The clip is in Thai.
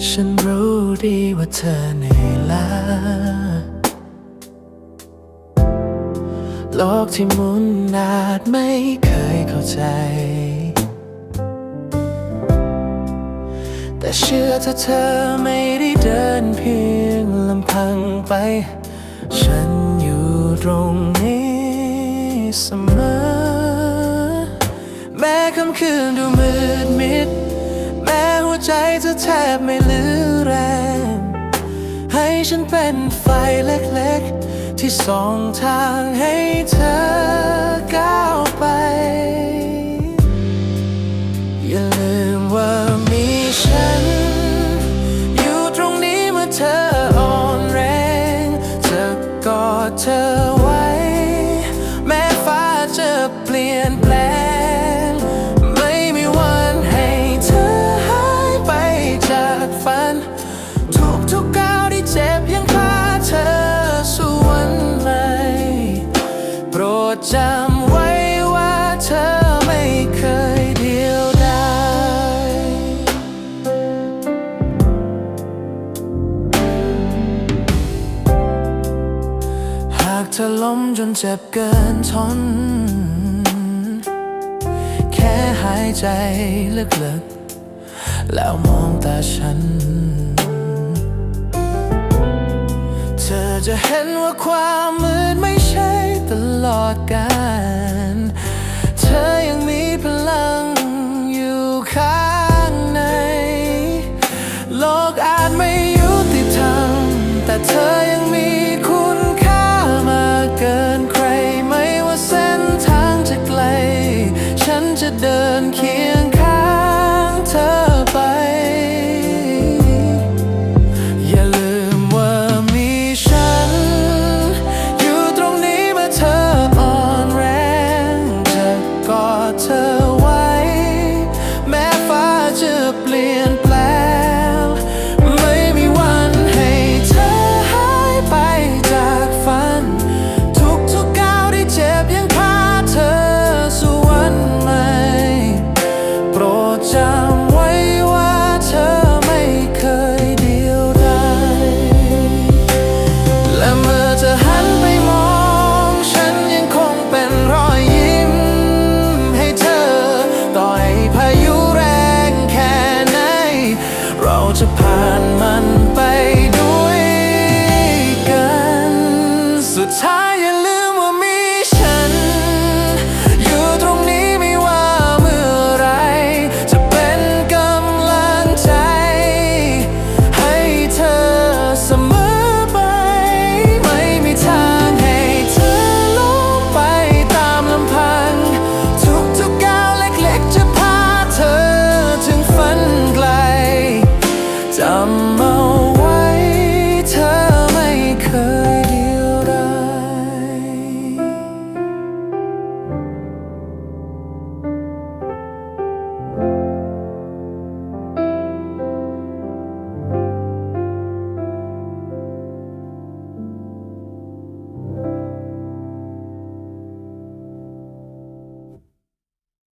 ฉันรู้ดีว่าเธอเหนื่อยล้าโลกที่หมุนนาดไม่เคยเข้าใจ แต่เชื่อถ้าเธอไม่ได้เดินเพียงลำพังไป ฉันอยู่ตรงนี้เสมอ แม้ค่ำคืนดูมืดม ใจเธอแทบไม่เหลือแรง ให้ฉันเป็นไฟเล็กๆ ที่ส่องทางให้เธอก้าวไป อย่าลืมว่ามีฉัน อยู่ตรงนี้เมื่อเธออ่อนแรง จะกอดเธอ จำไว้ว่าเธอไม่เคยเดียวดายหากเธอล้มจนเจ็บเกินทน แค่หายใจลึกๆ แล้วมองตาฉัน จะเห็นว่าความมืดไม่ใช่ตลอดกาลเธอยังมีพลังอยู่ข้างใน โลกอาจไม่ยุติธรรม แต่เธอยังมีคุณค่ามากเกินใคร ไม่ว่าเส้นทางจะไกล ฉันจะเดินเคียงข้าง ก จะผ่านมันไปด้วย